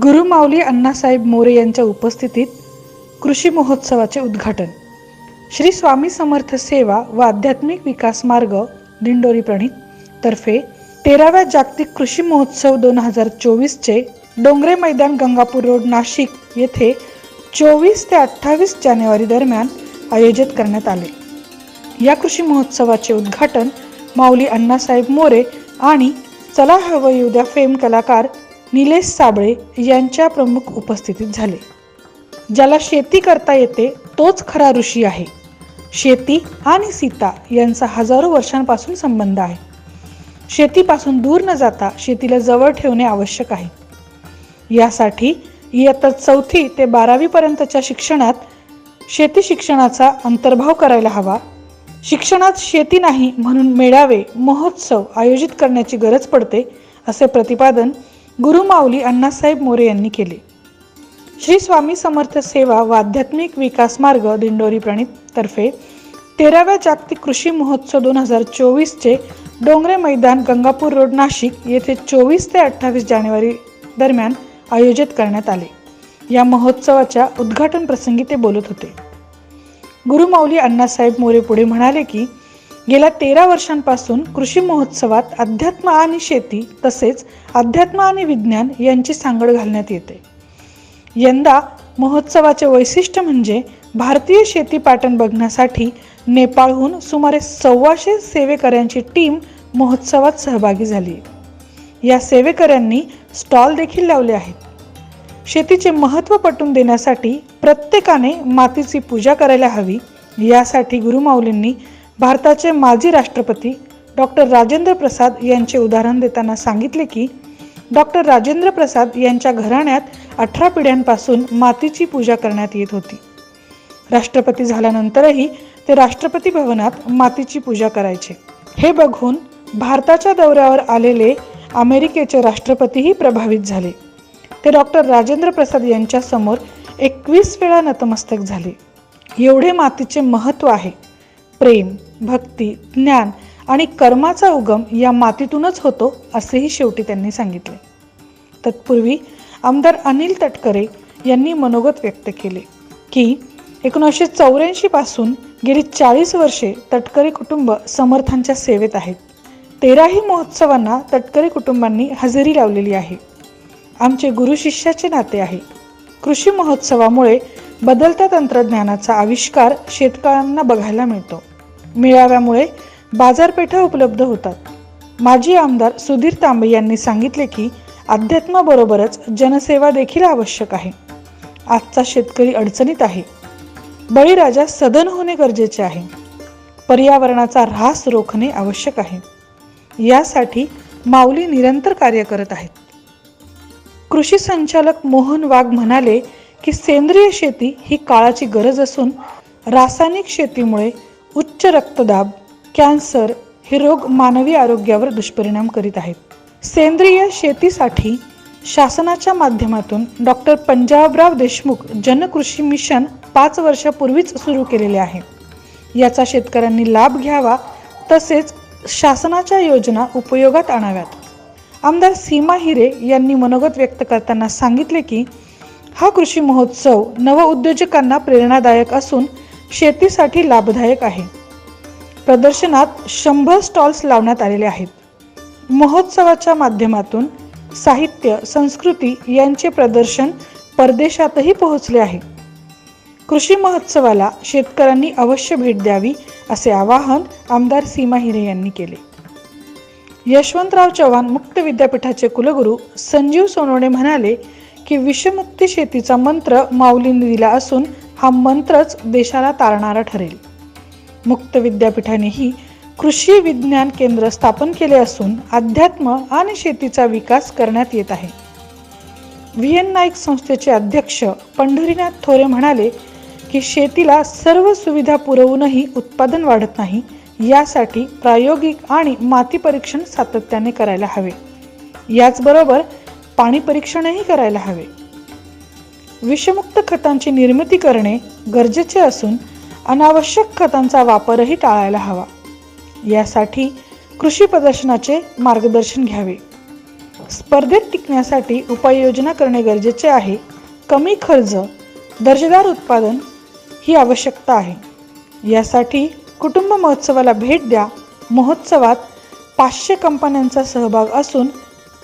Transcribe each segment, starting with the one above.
गुरुमाऊली अण्णासाहेब मोरे यांच्या उपस्थितीत कृषी महोत्सवाचे उद्घाटन. श्री स्वामी समर्थ सेवा व आध्यात्मिक विकास मार्ग दिंडोरी प्रणित तर्फे तेराव्या जागतिक कृषी महोत्सव दोन हजार चोवीसचे डोंगरे मैदान गंगापूर रोड नाशिक येथे चोवीस ते अठ्ठावीस जानेवारी दरम्यान आयोजित करण्यात आले. या कृषी महोत्सवाचे उद्घाटन माऊली अण्णासाहेब मोरे आणि चला हवं येऊ फेम कलाकार निलेश साबळे यांच्या प्रमुख उपस्थितीत झाले. ज्याला शेती करता येते तोच खरा ऋषी आहे. शेती आणि सीता यांचा हजारो वर्षांपासून संबंध आहे. शेतीपासून दूर न जाता शेतीला जवळ ठेवणे आवश्यक आहे. यासाठी इयत्ता चौथी ते बारावीपर्यंतच्या शिक्षणात शेती शिक्षणाचा अंतर्भाव करायला हवा. शिक्षणात शेती नाही म्हणून मेळावे महोत्सव आयोजित करण्याची गरज पडते असे प्रतिपादन गुरुमाऊली अण्णासाहेब मोरे यांनी केले. श्री स्वामी समर्थ सेवा व आध्यात्मिक विकास मार्ग दिंडोरी प्रणित तर्फे तेराव्या जागतिक कृषी महोत्सव दोन हजार चोवीसचे डोंगरे मैदान गंगापूर रोड नाशिक येथे चोवीस ते अठ्ठावीस जानेवारी दरम्यान आयोजित करण्यात आले. या महोत्सवाच्या उद्घाटन प्रसंगी ते बोलत होते. गुरुमाऊली अण्णासाहेब मोरे पुढे म्हणाले की गेल्या तेरा वर्षांपासून कृषी महोत्सवात अध्यात्म आणि शेती तसेच अध्यात्म आणि विज्ञान यांची सांगड घालण्यात येते. यंदा महोत्सवाचे वैशिष्ट्य म्हणजे भारतीय शेती पॅटर्न बघण्यासाठी नेपाळहून सुमारे सव्वाशे सेवेकऱ्यांची टीम महोत्सवात सहभागी झाली. या सेवेकऱ्यांनी स्टॉल देखील लावले आहेत. शेतीचे महत्त्व पटवून देण्यासाठी प्रत्येकाने मातीची पूजा करायला हवी यासाठी गुरुमाऊलींनी भारताचे माजी राष्ट्रपती डॉक्टर राजेंद्र प्रसाद यांचे उदाहरण देताना सांगितले की डॉक्टर राजेंद्र प्रसाद यांच्या घराण्यात अठरा पिढ्यांपासून मातीची पूजा करण्यात येत होती. राष्ट्रपती झाल्यानंतरही ते राष्ट्रपती भवनात मातीची पूजा करायचे. हे बघून भारताच्या दौऱ्यावर आलेले अमेरिकेचे राष्ट्रपतीही प्रभावित झाले. ते डॉक्टर राजेंद्र प्रसाद यांच्यासमोर एकवीस वेळा नतमस्तक झाले. एवढे मातीचे महत्त्व आहे. प्रेम भक्ती ज्ञान आणि कर्माचा उगम या मातीतूनच होतो असेही शेवटी त्यांनी सांगितले. तत्पूर्वी आमदार अनिल तटकरे यांनी मनोगत व्यक्त केले की एकोणीसशे चौऱ्याऐंशी पासून गेली चाळीस वर्षे तटकरे कुटुंब समर्थांच्या सेवेत आहेत. तेराही महोत्सवांना तटकरे कुटुंबांनी हजेरी लावलेली आहे. आमचे गुरु शिष्याचे नाते आहे. कृषी महोत्सवामुळे बदलत्या तंत्रज्ञानाचा आविष्कार शेतकऱ्यांना बघायला मिळतो. मेळाव्यामुळे बाजारपेठा उपलब्ध होतात. माजी आमदार सुधीर तांबे यांनी सांगितले की अध्यात्माबरोबरच जनसेवा देखील आवश्यक आहे. आजचा शेतकरी अडचणीत आहे. बळीराजा सदन होणे गरजेचे आहे. पर्यावरणाचा ऱ्हास रोखणे आवश्यक आहे. यासाठी माऊली निरंतर कार्य करत आहेत. कृषी संचालक मोहन वाघ म्हणाले की सेंद्रिय शेती ही काळाची गरज असून रासायनिक शेतीमुळे उच्च रक्तदाब कॅन्सर हे रोग मानवी आरोग्यावर दुष्परिणाम करीत आहेत. सेंद्रिय शेतीसाठी शासनाच्या माध्यमातून डॉक्टर पंजाबराव देशमुख जनकृषी मिशन पाच वर्षापूर्वीच सुरू केलेले आहे. याचा शेतकऱ्यांनी लाभ घ्यावा तसेच शासनाच्या योजना उपयोगात आणाव्यात. आमदार सीमा हिरे यांनी मनोगत व्यक्त करताना सांगितले की हा कृषी महोत्सव नवउद्योजकांना प्रेरणादायक असून शेतीसाठी लाभदायक आहे. प्रदर्शनात शंभर स्टॉल्स लावण्यात आलेले आहेत. महोत्सवाच्या माध्यमातून साहित्य संस्कृती यांचे प्रदर्शन परदेशातही पोहोचले आहे. कृषी महोत्सवाला शेतकऱ्यांनी अवश्य भेट द्यावी असे आवाहन आमदार सीमा हिरे यांनी केले. यशवंतराव चव्हाण मुक्त विद्यापीठाचे कुलगुरू संजीव सोनवणे म्हणाले की विषमुक्ती शेतीचा मंत्र माऊलींनी दिला असून हा मंत्रच देशाला तारणारा ठरेल. मुक्त विद्यापीठानेही कृषी विज्ञान केंद्र स्थापन केले असून अध्यात्म आणि शेतीचा विकास करण्यात येत आहे. व्ही एन नाईक संस्थेचे अध्यक्ष पंढरीनाथ थोरे म्हणाले की शेतीला सर्व सुविधा पुरवूनही उत्पादन वाढत नाही यासाठी प्रायोगिक आणि माती परीक्षण सातत्याने करायला हवे. याचबरोबर पाणी परीक्षणही करायला हवे. विषमुक्त खतांची निर्मिती करणे गरजेचे असून अनावश्यक खतांचा वापरही टाळायला हवा. यासाठी कृषी प्रदर्शनाचे मार्गदर्शन घ्यावे. स्पर्धेत टिकण्यासाठी उपाययोजना करणे गरजेचे आहे. कमी खर्च दर्जेदार उत्पादन ही आवश्यकता आहे. यासाठी कुटुंब महोत्सवाला भेट द्या. महोत्सवात पाचशे कंपन्यांचा सहभाग असून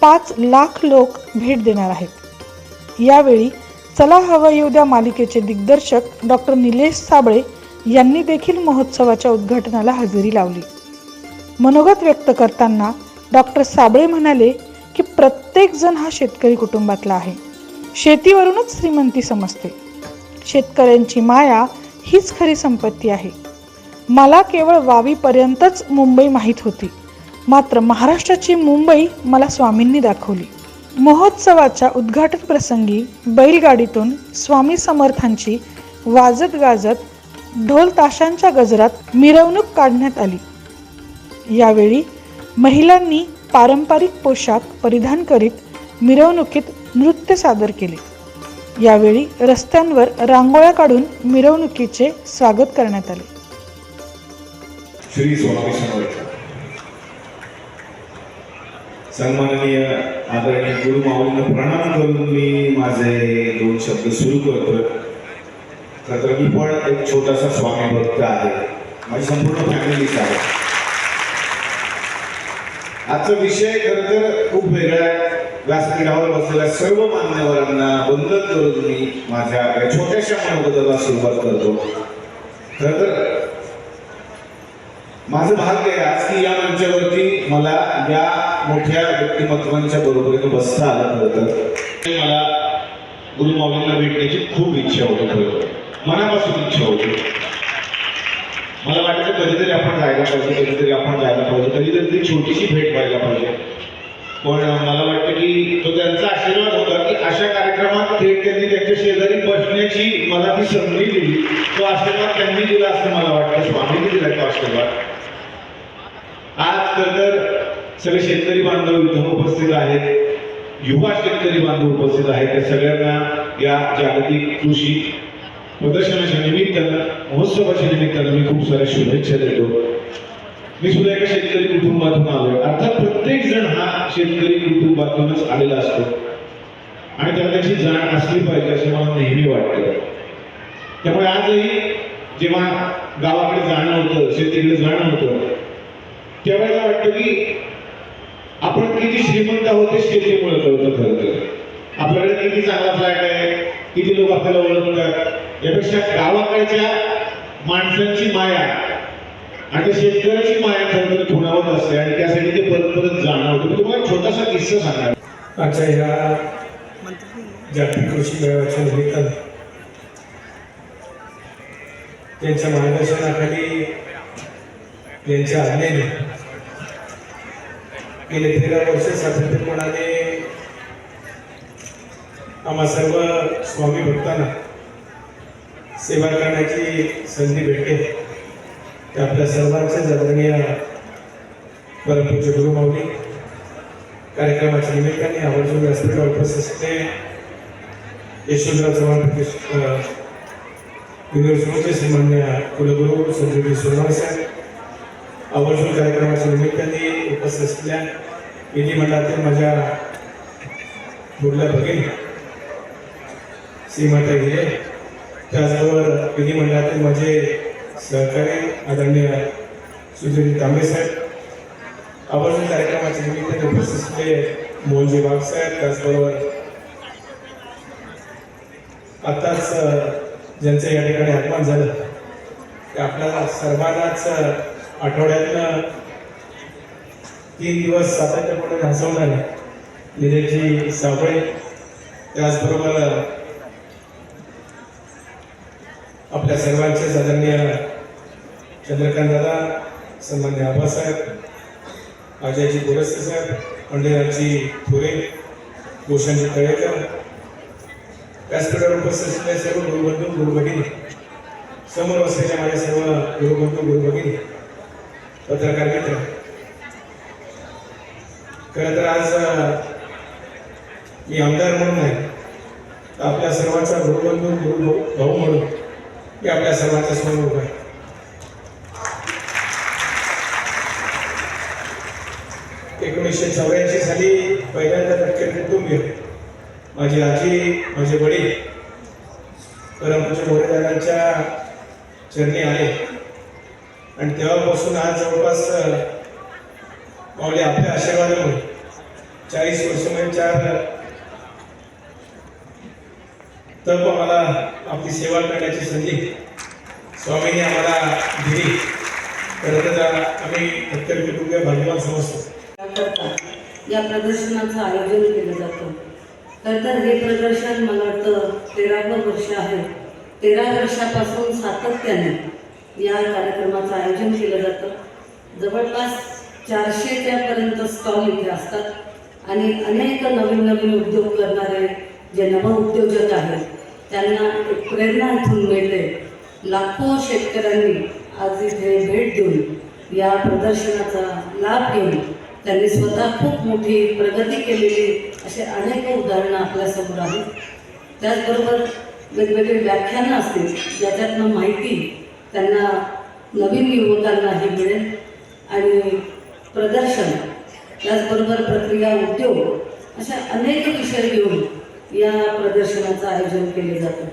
पाच लाख लोक भेट देणार आहेत. यावेळी चला हवा येऊ द्या मालिकेचे दिग्दर्शक डॉक्टर निलेश साबळे यांनी देखील महोत्सवाच्या उद्घाटनाला हजेरी लावली. मनोगत व्यक्त करताना डॉक्टर साबळे म्हणाले की प्रत्येक जण हा शेतकरी कुटुंबातला आहे. शेतीवरूनच श्रीमंती समजते. शेतकऱ्यांची माया हीच खरी संपत्ती आहे. मला केवळ वावीपर्यंतच मुंबई माहीत होती. मात्र महाराष्ट्राची मुंबई मला स्वामींनी दाखवली. महोत्सवाच्या उद्घाटन प्रसंगी बैलगाडीतून स्वामी समर्थांची वाजत गाजत ढोल ताशांच्या गजरात मिरवणूक काढण्यात आली. यावेळी महिलांनी पारंपरिक पोशाख परिधान करीत मिरवणुकीत नृत्य सादर केले. यावेळी रस्त्यांवर रांगोळ्या काढून मिरवणुकीचे स्वागत करण्यात आले. श्री स्वामी समर्थ. सन्माननीय आदरणीय गुरु माऊलींना प्रणाम करून मी माझे दोन शब्द सुरू करतो खरं तर मी पण एक छोटासा स्वामी भक्त आहे. माझी संपूर्ण फॅमिलीच आहे. आजचा विषय खरं तर खूप वेगळा आहे. व्यासपीठावर बसलेल्या सर्व मान्यवरांना वंदन करून मी माझ्या छोट्याशा मनोबद्दला सुरुवात करतो. खरं तर माझं भाग्य आहे आज की या मंचावरती मला या मोठ्या व्यक्तिमत्वांच्या बरोबरीनं बसता आलं खरं तर. मला गुरु माऊलींना भेटण्याची खूप इच्छा होती खरं मनापासून इच्छा होती. मला वाटतं कधीतरी आपण जायला पाहिजे कधीतरी आपण जायला पाहिजे कधीतरी ती छोटीशी भेट व्हायला पाहिजे. पण मला वाटतं की तो त्यांचा आशीर्वाद होता की अशा कार्यक्रमात थेट त्यांनी त्यांच्या शेजारी बसण्याची मला ती संधी दिली. तो आशीर्वाद त्यांनी दिला असं मला वाटतं. स्वामींनी दिला तो आशीर्वाद. आज तर सगळे शेतकरी बांधव इथं उपस्थित आहेत. युवा शेतकरी बांधव उपस्थित आहेत. त्या सगळ्यांना या जागतिक कृषी प्रदर्शनाच्या निमित्तानं महोत्सवाच्या निमित्तानं मी खूप साऱ्या शुभेच्छा देतो. मी सुद्धा एका शेतकरी कुटुंबातून आलोय. अर्थात प्रत्येक जण हा शेतकरी कुटुंबातूनच आलेला असतो. आणि त्याला त्याची जाण असली पाहिजे असं मला नेहमी वाटतं. त्यामुळे आजही जेव्हा गावाकडे जाणं होतं शेतीकडे जाणं होतं त्यावेळेला वाटतं की आपण किती श्रीमंत आहोत ते शेतीमुळे कळतं खरं तर. आपल्याकडे किती चांगला फ्लॅट आहे किती लोक आपल्याला ओळखतात यापेक्षा गावाकडच्या माणसांची माया आणि शेतकऱ्याची माया खरं तर खुणावत असते आणि त्यासाठी ते परत परत जाणवतं मी तुम्हाला छोटासा किस्सा सांगणार. आजच्या ह्या जागतिक कृषी मेळाव्याच्या निमित्तानं त्यांच्या मार्गदर्शनाखाली त्यांच्या आज्ञेने गेले तेरा वर्ष सातत्यपणाने आम्हा सर्व स्वामी भक्तांना सेवा करण्याची संधी भेटते. ते आपल्या सर्वांचे जगणीय परमपूज्य गुरुमाऊली कार्यक्रमाच्या निमित्ताने आवर्जून व्यासपीठावर उपस्थित असते. यशवंतराव चव्हाण प्रतिष्ठ युनिव्हर्सिटीचे सन्मान्य कुलगुरू संजीवनी सोनवासाहेब आवर्जून कार्यक्रमाच्या निमित्ताने उपस्थित असलेल्या विधिमंडळातील माझ्या थोडल्या भगिनी श्रीमाता हिरे त्याचबरोबर विधिमंडळातील माझे सहकारी आदरणीय सुधीर तांबे साहेब आवर्जून कार्यक्रमाच्या निमित्ताने उपस्थित असलेले मोहनजी बागसाहेब त्याचबरोबर आताच ज्यांचं या ठिकाणी आगमन झालं ते आपल्याला सर्वांनाच आठवड्यातनं तीन दिवस सातत्यापणे घासवणार आहे निलेशजी साबळे त्याचबरोबर आपल्या सर्वांचे आदरणीय चंद्रकांत दादा सन्मान्य आबासाहेब अजयजी गोरस्ते साहेब पंडितरावजी थोरे भूषणजी तळेकर व्यासपीठावर उपस्थित असलेले सर्व गुरुबंधू गुरुभगिनी समोर असलेल्या माझ्या सर्व गुरुबंधू गुरुभगिनी पत्रकार मित्र खरं तर आज मी आमदार म्हणून आहे आपल्या सर्वांचा गुरुबंधू गुरु भाऊ म्हणून मी आपल्या सर्वांच्या समोर उभा आहे. एकोणीसशे चौऱ्याऐंशी साली पहिल्यांदा कुटुंबीय. माझी आजी माझे वडील परमपूज्य मोरेदारांच्या चरणी आले. आणि तेव्हापासून आज जवळपास अ, माऊली आपल्या आशीर्वादामुळे चाळीस वर्ष म्हणजे चार तप आम्हाला आपली सेवा करण्याची संधी स्वामींनी आम्हाला दिली. तर आम्ही प्रत्येक कुटुंबीय भाग्यवान समजतो. या प्रदर्शनाचं आयोजन केलं जातं. खरं तर हे प्रदर्शन मला वाटतं तेरावं वर्ष आहे. तेरा वर्षापासून सातत्याने या कार्यक्रमाचं आयोजन केलं जातं. जवळपास चारशे त्यापर्यंत स्टॉल इथे असतात आणि अनेक नवीन नवीन उद्योग करणारे जे नवउद्योजक आहेत त्यांना एक प्रेरणा इथून मिळते. लाखो शेतकऱ्यांनी आज इथे भेट देऊन या प्रदर्शनाचा लाभ घेऊन त्यांनी स्वतः खूप मोठी प्रगती केलेली असे अनेक उदाहरणं आपल्यासमोर आहेत. त्याचबरोबर वेगवेगळी व्याख्यानं असतील ज्याच्यातनं माहिती त्यांना नवीन युवकांना हे मिळेल. आणि प्रदर्शन त्याचबरोबर प्रक्रिया उद्योग अशा अनेक विषय घेऊन या प्रदर्शनाचं आयोजन केले जातं.